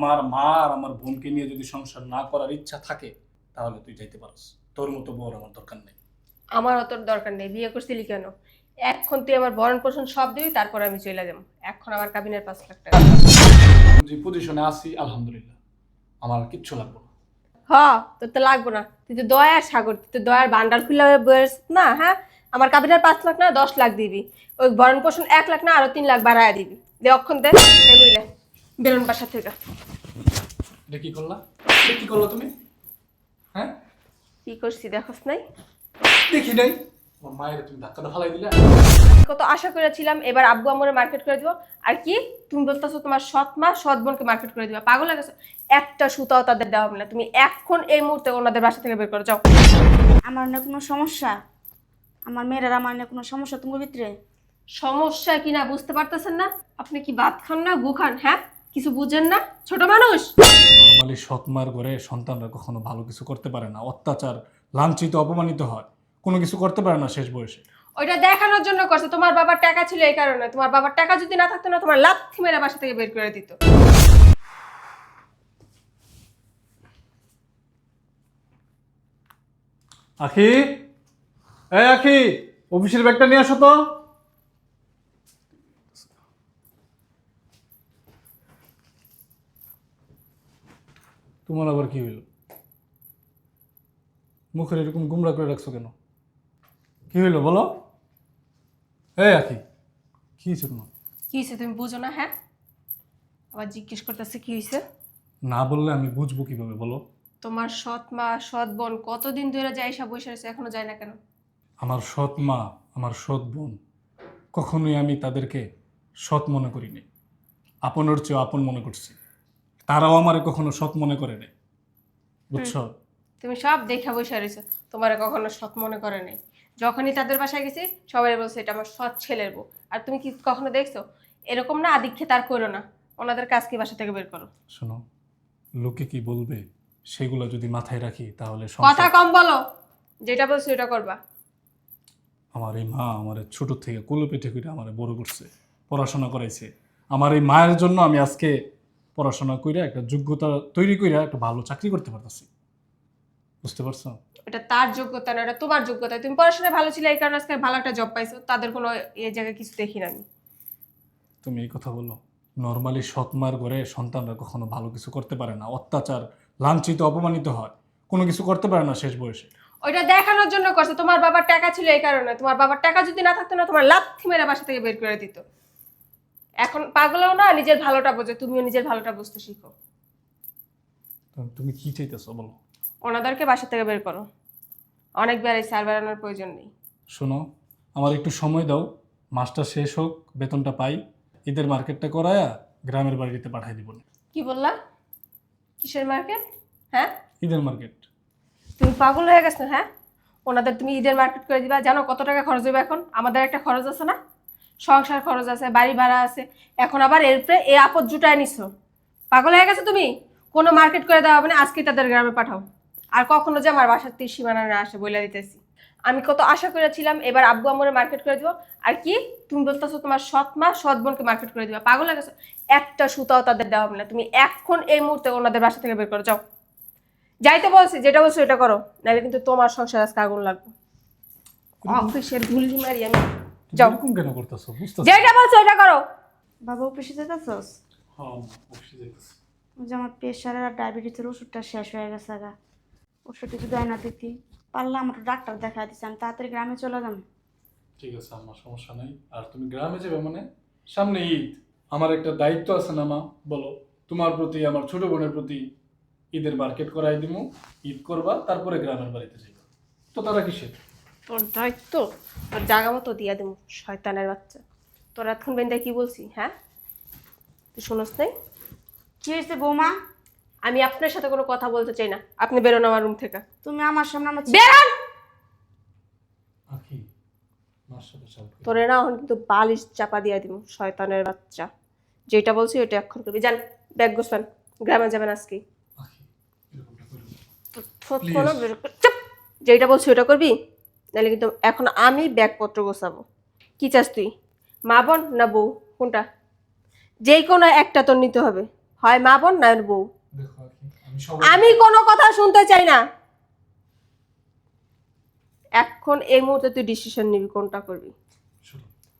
আমার মা আর আমার বোনকে নিয়ে যদি সংসার না করার ইচ্ছা থাকে তাহলে তুই যাইতে পারস। তোর মতো বউর আমার দরকার নেই। আমার অত দরকার নেই। বিয়ে করছিলি কেন? এখন তুই আমার বরণ পোষণ সব দিবি তারপর আমি চলে যাব। এখন আমার কাবিনের পাঁচ লাখ টাকা। যে পজিশনে আছি আলহামদুলিল্লাহ। আমার কিচ্ছু লাগবে না। হ তোর তো লাগবো না। তুই তো দয়ার সাগর তুই তো দয়ার বান্ডার খুলে বয়স না হ্যাঁ? আমার কাবিনের পাঁচ লাখ না দশ লাখ দিবি। ওই বরণ পোষণ এক লাখ না আরও তিন লাখ বাড়ায় দিবি। দে অক্ষণ দে। বেলুন বাসা থেকে। এটা কি করলা? এটা কি করল তুমি? হ্যাঁ? কি করছি দেখোস নাই? দেখি নাই। আমার মায়ের তুমি ধাক্কাটা ফালাই দিলে। কত আশা করেছিলাম এবার আব্বু আমরে মার্কেট করে দিব। আর কি তুমি বলতেছো তোমার সৎ মা সৎ বোনকে মার্কেট করে দিবা। পাগল লাগেছো একটা সুতাও তাদের দেওয়া হবে না। তুমি এখন এই মুহূর্তে ওনাদের বাসা থেকে বের করে যাও। আমার না কোনো সমস্যা? আমার মেয়েরা আমার না কোনো সমস্যা তোমার ভিতরে? সমস্যা কি না বুঝতে পারতেছেন না? আপনি কি ভাত খান না? গু খান হ্যাঁ? কিছু বুঝেন না? ছোট মানুষ? নর্মালি সৎমার ঘরে সন্তানরা কখনো ভালো কিছু করতে পারে না। অত্যাচার লাঞ্ছিত অপমানিত হয়। কোনো কিছু করতে পারে না শেষ বয়সে। ওইটা দেখানোর জন্য করছে। তোমার বাবার টাকা ছিল এই কারণে। তোমার বাবার টাকা যদি না থাকতো না তোমার লাথি মেরে বাসা থেকে বের করে দিত। আখি? এই আখি অফিসের ব্যাগটা নিয়ে আসো তো। তোমার আবার কি হইল? মুখের এরকম গুমরা করে রাখছো কেন? কি হইল বলো? এই আখি কি হয়েছে তোমার? কি হয়েছে তুমি বুঝো না হ্যাঁ? আবার জিজ্ঞেস করতেছে কি হয়েছে না বললে আমি বুঝব কীভাবে বলো? তোমার সৎ মা সৎ বোন কতদিন ধরে যায় সব বসে রয়েছে এখনও যায় না কেন? আমার সৎ মা আমার সৎ বোন কখনোই আমি তাদেরকে সৎ মনে করিনি। আপনের চেয়ে আপন মনে করছি। তারাও আমারে কখনো সৎ মনে করে নেই। বুঝছ? তুমি সব দেখা বসে রয়েছো তোমার কখনো সৎ মনে করে নেই। যখনই তাদের বাসায় গেছি সবাই বলছে এটা আমার সৎ ছেলের বউ। আর তুমি কি কখনো দেখছ? এরকম না আদিক্ষে তার করো না। ওনাদের কাজকে বাসা থেকে বের করো? শোনো লোকে কি বলবে সেগুলো যদি মাথায় রাখি তাহলে কথা কম বলো যেটা বলছো এটা করবা। আমার এই মা আমার ছোট থেকে কুলো পেটে করে আমার বড় করছে পড়াশোনা করাইছে। আমার এই মায়ের জন্য আমি আজকে পড়াশোনা করে একটা যোগ্যতা তৈরি করে একটা ভালো চাকরি করতে পারতেছি। বুঝতে পারছ? এটা তার যোগ্যতা না এটা তোমার যোগ্যতা। তুমি পড়াশোনায় ভালো ছিলে এই কারণে আজকে ভালো একটা জব পাইছো তাদের কোনো এই জায়গায় কিছু দেখি না আমি তুমি এই কথা বলো নর্মালি সৎমার ঘরে সন্তানরা কখনো ভালো কিছু করতে পারে না। অত্যাচার লাঞ্ছিত অপমানিত হয়। কোনো কিছু করতে পারে না শেষ বয়সে। ওইটা দেখানোর জন্য করছে। তোমার বাবার টাকা ছিল এই কারণে। তোমার বাবার টাকা যদি না থাকতো না তোমার লাথি মেরে বাসা থেকে বের করে দিত। এখন পাগলও না নিজের ভালোটা বোঝে তুমিও নিজের ভালোটা বুঝতে শিখো। তুমি কি চাইতেছো বলো? ওনাদেরকে বাসা থেকে বের করো। অনেক বেড়াইছে আর বেড়ানোর প্রয়োজন নেই। শোনো আমার একটু সময় দাও মাসটা শেষ হোক বেতনটা পাই ঈদের মার্কেটটা করায়া গ্রামের বাড়িতে পাঠাই দিব। কি বললা? কিসের মার্কেট? হ্যাঁ? ঈদের মার্কেট। তুমি পাগল হয়ে গেছো হ্যাঁ? ওনাদের তুমি ঈদের মার্কেট করে দিবা। জানো কত টাকা খরচ হবে এখন? আমাদের একটা খরচ আছে না? সংসার খরচ আছে বাড়ি ভাড়া আছে। এখন আবার এরপরে এই আপদ জুটায় নিছো। পাগল হয়ে গেছো তুমি? কোনো মার্কেট করে দেওয়া হবে না আজকে তাদের গ্রামে পাঠাও। আর কখনো যে আমার বাসার তীর সীমানা না আসে বলে দিতেছি। আমি কত আশা করেছিলাম এবার আব্বু আমরে মার্কেট করে দিব। আর কি? তুমি বলতেছো তোমার সৎ মা সৎ বোনকে মার্কেট করে দিবা। পাগল হয়ে গেছো? একটা সুতাও তাদের দেওয়া হবে না। তুমি এখন এই মুহূর্তে ওনাদের বাসা থেকে বের করে যাও। যাই তো বলছি যেটা বলছো এটা করো। নাহলে কিন্তু তোমার সংসার আজকে আগুন লাগবে। অফিসের গুল্লি মারি আমি। যাও। এরকম কেন করতেছো? বুঝতেছো। যেটা বলছো এটা করো। বাবা অফিসে যেতেছস? হ্যাঁ অফিসে যাইতেছি যে আমার প্রেশারের আর ডায়াবেটিসের ওষুধটা শেষ হয়ে গেছে গা। ওষুধটা যদি আয়না দিতি। পারলে আমার ডাক্তার দেখা দিচ্ছে আমি তাড়াতাড়ি গ্রামে চলে যাম ঠিক আছে আমার সমস্যা নাই। আর তুমি গ্রামে যাবে মানে? সামনে ঈদ। আমার একটা দায়িত্ব আছে না মা? বলো তোমার প্রতি আমার ছোট বোনের প্রতি ঈদের মার্কেট করাই দিব ঈদ করবা তারপরে গ্রামের বাড়িতে যাইবা। তো তারা কিসের? তোর দায়িত্ব তোর জায়গা মতো দিয়া দেবো শয়তানের বাচ্চা। তোর এতক্ষণ বেন্দা কি বলছি হ্যাঁ? তুই শুনোস নাই? কি হয়েছে বৌমা? আমি আপনার সাথে কোনো কথা বলতে চাই না। আপনি বেরোন আমার রুম থেকে। তুমি আমার সামনে আমার বেরোন! তোরে না এখন কিন্তু বালিশ চাপা দিয়া দিব শয়তানের বাচ্চা। যেটা বলছি ওইটা এখন করবি। যান ব্যাগ গোছান। গ্রামে যাবেন আজকে! যেটা বলছি ওটা করবি? নাহলে কিন্তু এখন আমি ব্যাগপত্র গোছাবো। কি চাস তুই? মা বোন না বউ? কোনটা? যেই কোনো একটা তোর নিতে হবে। হয় মা বোন না বউ? আমি কোনো কথা শুনতে চাই না। এখন এই মুহূর্তে তুই ডিসিশন নিবি কোনটা করবি।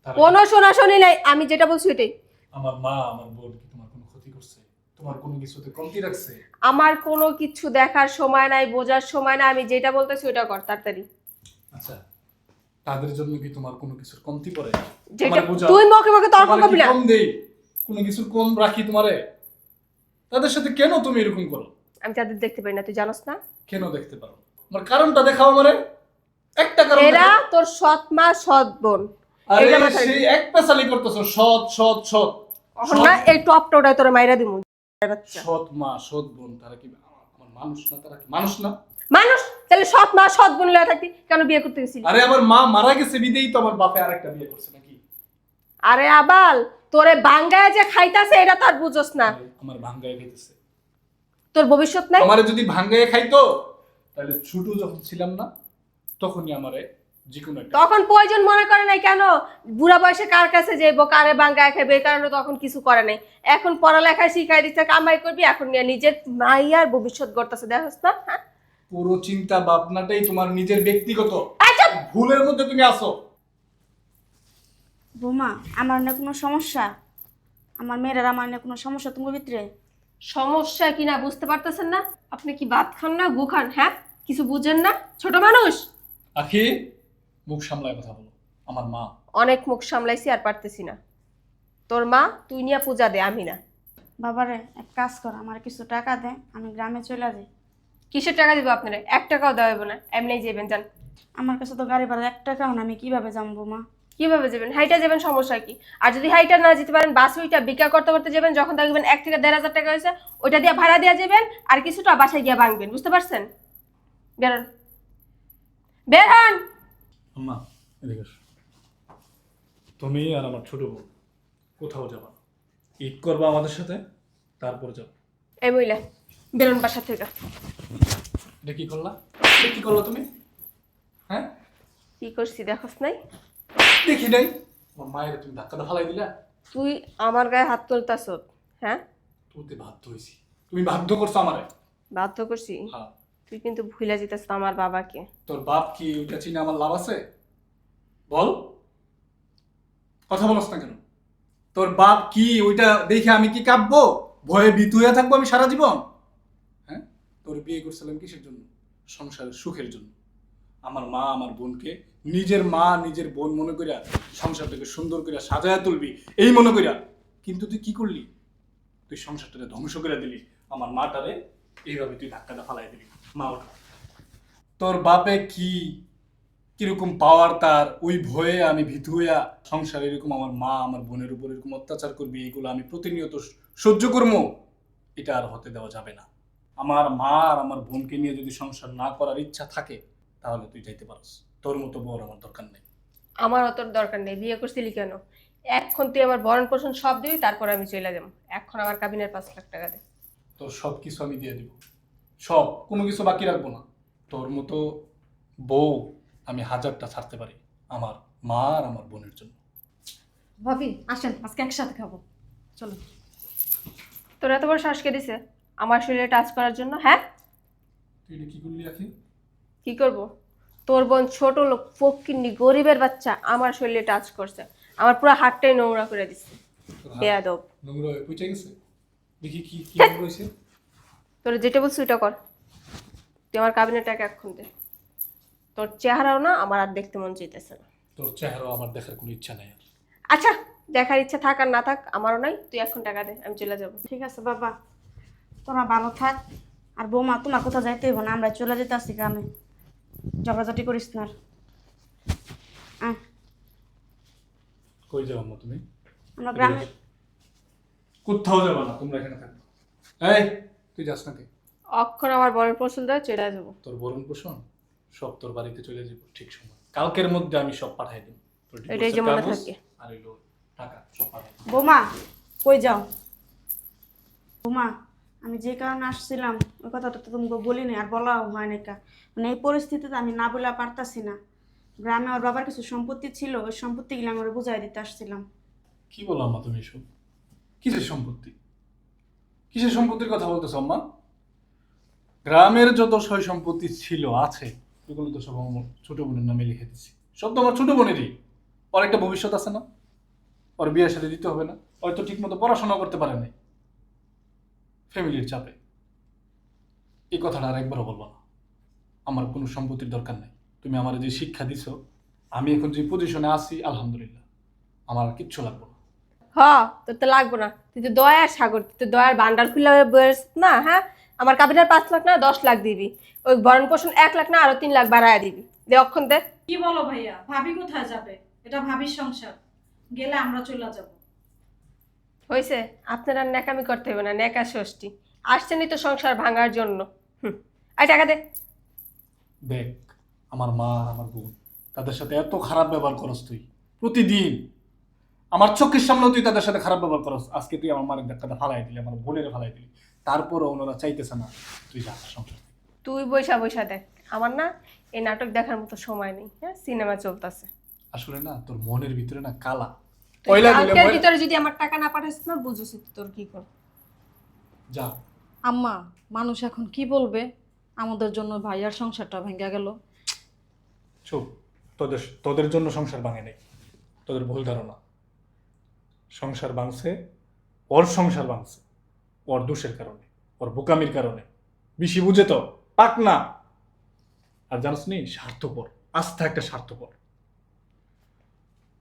কোনো শোনাশুনি নাই আমি যেটা বলছি ওইটাই। আমার মা আমার বোন কি তোমার কোনো ক্ষতি করছে? তোমার কোনো কিছুতে কমতি রাখছে? আমার কোনো কিছু দেখার সময় নাই বোঝার সময় নাই আমি যেটা বলতেছি ওইটা কর তাড়াতাড়ি। আচ্ছা তাদের জন্য কি তোমার কোনো কিছুর কমতি পড়ে? তুই মুখে মুখে তর্ক করবি না কম দেই? কোনো কিছুর কম রাখি তোমারে? তাদের সাথে কেন তুমি এরকম করো? আমি তাদের দেখতে পাই না তুই জানোস না? কেন দেখতে পারো? আমার কারণটা দেখাও আমারে। একটা কারণ এরা তোর সৎ মা সৎ বোন। আরে সেই এক পেশালি করতেছো সৎ সৎ সৎ। না এই টপটা ওটাই তোর মাইরা দিমু। সৎ মা সৎ বোন তারা কি আমার মানুষ না তারা কি মানুষ না? মানুষ তাহলে সৎ মা সৎ বোন লয়ে থাকতি কেন বিয়ে করতে গেছিলি? আরে আমার মা মারা গেছে বিদেই তো আমার বাপে আরেকটা বিয়ে করছে নাকি? আরে আবাল তোরে বাঙ্গায় যে খাইতাছে এটা তো আর বুঝোস না। আমার ভাঙ্গায় খাইতেছে। তোর ভবিষ্যৎ নাই? আমারে যদি ভাঙ্গায় খাইতো তাহলে ছোট যখন ছিলাম না তখনই আমারে তখন প্রয়োজন মনে করে নাই কেন? বুড়া বয়সে কার কাছে যাইবো কারে বাঙ্গায় খাইবে এই কারণে তখন কিছু করে নাই। এখন পড়ালেখায় শিখাই দিচ্ছে কামাই করবি এখন নিয়ে নিজের মাইয়ার ভবিষ্যৎ গড়তেছে দেখোস না? হ্যাঁ? পুরো চিন্তা ভাবনাটাই তোমার নিজের ব্যক্তিগত। আচ্ছা। ভুলের মধ্যে তুমি আসো বৌমা আমার না কোনো সমস্যা? আমার মেয়েরা আমার না কোনো সমস্যা তোমার ভিতরে? সমস্যা কি না বুঝতে পারতেছেন না? আপনি কি ভাত খান না গু খান হ্যাঁ? কিছু বুঝেন না? ছোট মানুষ। আখি মুখ সামলায় কথা বলো। আমার মা। অনেক মুখ সামলাইছি আর পারতেছি না। তোর মা তুই নিয়ে পূজা দে আমি না। বাবারে এক কাজ কর আমার কিছু টাকা দে আমি গ্রামে চলে যাই। কিসের টাকা দিব আপনারা? এক টাকাও দেওয়া হবে না। এমনি যাবেন যান। আমার কাছে তো গাড়ি ভাড়া এক টাকাও না আমি কীভাবে যাব বৌমা কীভাবে যাবেন? হাইটা যাবেন সমস্যা কি? আর যদি হাইটা না যেতে পারেন বাস ওইটা বিক্রা করতে করতে যাবেন যখন দেখবেন এক থেকে দেড় হাজার টাকা হয়েছে ওইটা দিয়ে ভাড়া দেওয়া যাবেন আর কিছুটা বাসায় গিয়ে ভাঙবেন বুঝতে পারছেন? বেরোন বের হন! আম্মা এদিকে এসো। তুমি আর আমার ছোট বোন কোথাও যাবা না। ঈদ করবা আমাদের সাথে তারপর যাব। এই মহিলা বেরোন বাসা থেকে। এটা কি করলা? এটা কি করল তুমি? হ্যাঁ? কি করছি দেখোস নাই? দেখি নাই। আমার মায়ের তুমি ধাক্কাটা ফালাই দিলা? তুই আমার গায়ে হাত তুলতাস হ্যাঁ? তুই বাধ্য হয়েছি তুমি বাধ্য করছ আমারে। বাধ্য করছি? হ্যাঁ। তুই কিন্তু ভুলে যেতেছ আমার বাবাকে। তোর বাপ কি ওইটা চিনে আমার লাভ আছে? বল। কথা বলস না কেন? তোর বাপ কি ওইটা দেখে আমি কি কাঁপবো? ভয়ে ভীত হয়ে থাকব আমি সারা জীবন? তোর বিয়ে করছিলাম কিসের জন্য? সংসারের সুখের জন্য। আমার মা, আমার বোনকে নিজের মা, নিজের বোন মনে করিয়া সংসারটাকে সুন্দর করিয়া সাজায়া তুলবি, এই মনে করিয়া কিন্তু তুই কি করলি? তুই সংসারটাকে ধ্বংস করে দিলি। আমার মাটারে এইভাবে তুই ধাক্কাটা ফালাই দিলি। মা, ওঠা। তোর বাপে কি, কীরকম পাওয়ার তার, ওই ভয়ে আমি ভীতু হইয়া সংসারে এরকম আমার মা, আমার বোনের উপর এরকম অত্যাচার করবি, এগুলো আমি প্রতিনিয়ত সহ্য করব এটা আর হতে দেওয়া যাবে না। আমার মা আর আমার বোনকে নিয়ে যদি সংসার না করার ইচ্ছা থাকে তাহলে তুই যাইতে পারস। তোর মতো বউর আমার দরকার নেই। আমার অত দরকার নেই। বিয়ে করছিলি কেন? এখন তুই আমার ভরণ পোষণ সব দিবি তারপর আমি চলে যাব। এখন আমার কাবিনের পাঁচ লাখ টাকা দে। তোর সব কিছু আমি দিয়ে দিব। সব কোনো কিছু বাকি রাখব না। তোর মতো বউ আমি হাজারটা ছাড়তে পারি আমার মা আর আমার বোনের জন্য। ভাবি আসেন আজকে একসাথে খাব। চলো। তোর এত বড় শ্বাস কে দিছে? আমার শরীরে টাচ করার জন্য হ্যাঁ? কি করব? তোর বোন ছোট লোক ফকিন্নি গরিবের বাচ্চা আমার শরীরে টাচ করছে। আমার পুরো হাতটাই নোংরা করে দিচ্ছে বেয়াদব। নোংরা হয়ে পুচে গেছে? দেখি কি কি। রয়েছে তোর যেটা বলছি ওইটা কর। তুই আমার কাবিনের টাকা এখন দে। তোর চেহারাও না আমার আর দেখতে মন চাইতেছে না। তোর চেহারা আমার দেখার কোনো ইচ্ছা নাই আচ্ছা দেখার ইচ্ছা থাক আর না থাক আমারও নাই। তুই এখন টাকা দে আমি চলে যাব। ঠিক আছে বাবা। তোরা ভালো থাক। আর বৌমা তোমার কোথাও যাইতে হইব না আমরা চলে যেতে আসছি গ্রামে। ঝগড়াঝাটি করিস না আর। কই আম্মা তুমি? আমরা গ্রামে কোথাও যাব না তোমরা এখানে থাকবে। এই তুই যাস নাকি? অক্ষণ আমার বরের পছন্দ হয় চলে যাব। তোর বরণ পোষণ? সব তোর বাড়িতে চলে যাব ঠিক সময়। কালকের মধ্যে আমি সব পাঠাই দেবো এটাই যে মনে থাকে। আর এলো টাকা সব পাঠাই বৌমা কই যাও? বৌমা আমি যে কারণে আসছিলাম, ওই কথাটা তো তোমাকে বলিনি, আর বলাও হয় না। মানে এই পরিস্থিতিতে আমি না বলে পারতাছি না। গ্রামে আমার বাবার কিছু সম্পত্তি ছিল, ওই সম্পত্তিগুলো আমি বুঝাই দিতে আসছিলাম। কি বলো আম্মা তুমি এসব? কিসের সম্পত্তি? কিসের সম্পত্তির কথা বলতেছ আম্মা? গ্রামের যত সয় সম্পত্তি ছিল, আছে এগুলো তো সব আমার ছোট বোনের নামে লিখে দিচ্ছি সব তো আমার ছোট বোনেরই। ওর একটা ভবিষ্যৎ আছে না? ওর বিয়ের সাথে দিতে হবে না। হয়তো ঠিক মতো পড়াশোনা করতে পারে নাই। ফ্যামিলির চাপে। এই কথাটা আর একবারও বলব না। আমার কোনো সম্পত্তির দরকার নেই। তুমি আমার যে শিক্ষা দিছো আমি এখন যে পজিশনে আছি আলহামদুলিল্লাহ আমার আর কিচ্ছু লাগবে না। হ তোর তো লাগবো না। তুই তো দয়ার সাগর তুই তো দয়ার বান্ডার খুলে বয়স না হ্যাঁ? আমার কাবিনের পাঁচ লাখ না দশ লাখ দিবি। ওই ভরণ পোষণ এক লাখ না আরও তিন লাখ বাড়ায় দিবি। দে অক্ষণ দে। কি বলো ভাইয়া? ভাবি কোথায় যাবে? এটা ভাবির সংসার। গেলে আমরা চলে যাব। হয়েছে আপনারা ন্যাকামি করতে হবে না ন্যাকা ষষ্ঠী। আসছেনই তো সংসার ভাঙার জন্য। হুম। আই টাকা দে। দেখ আমার মা আমার বোন তাদের সাথে এত খারাপ ব্যবহার করস তুই প্রতিদিন। আমার চোখের সামনে তুই তাদের সাথে খারাপ ব্যবহার করস। আজকে তুই আমার মারের ধাক্কাটা ফালাই দিলি আমার বোনের ফালাই দিলি। তারপরও ওনারা চাইতেছে না তুই যা সংসার তুই বৈশা বৈশা দেখ। আমার না এই নাটক দেখার মতো সময় নেই হ্যাঁ? সিনেমা চলতেছে। আসলে না তোর মনের ভিতরে না কালা। পয়লা দিলে কালকের ভিতরে যদি আমার টাকা না পাঠাস না বুঝছিস তোর কি কর। যা। আম্মা মানুষ এখন কি বলবে? আমাদের জন্য ভাইয়ার সংসারটা ভেঙে গেল। চুপ। তোদের তোদের জন্য সংসার ভাঙে নেই। তোদের ভুল ধারণা। সংসার ভাঙছে ওর সংসার ভাঙছে। ওর দোষের কারণে ওর বোকামির কারণে। বেশি বুঝে তো পাক না। আর জানিস নি স্বার্থপর। আস্থা একটা স্বার্থপর।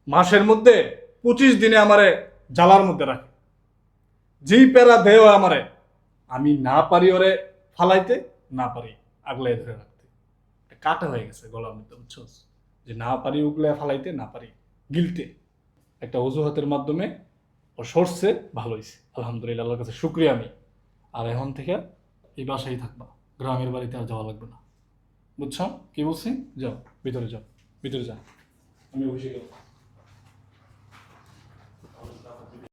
মাসের মধ্যে পঁচিশ দিনে আমারে জ্বালার মধ্যে রাখে। যেই প্যারা দেয় আমারে, আমি না পারি ওরে ফালাইতে, না পারি আগলাই ধরে রাখতে। কাটা হয়ে গেছে গলার মধ্যে, বুঝছোস? যে না পারি উগলে ফালাইতে, না পারি গিলতে। একটা অজুহাতের মাধ্যমে ও সরছে ভালো হয়েছে আলহামদুলিল্লাহ, আল্লাহর কাছে শুক্রিয়া আমি। আর এখন থেকে এই বাসায় থাকবা, গ্রামের বাড়িতে আর যাওয়া লাগবে না। বুঝছ? কি বলছি? যাও, ভিতরে যাও ভিতরে যাও। আমি অফিসে গেলাম।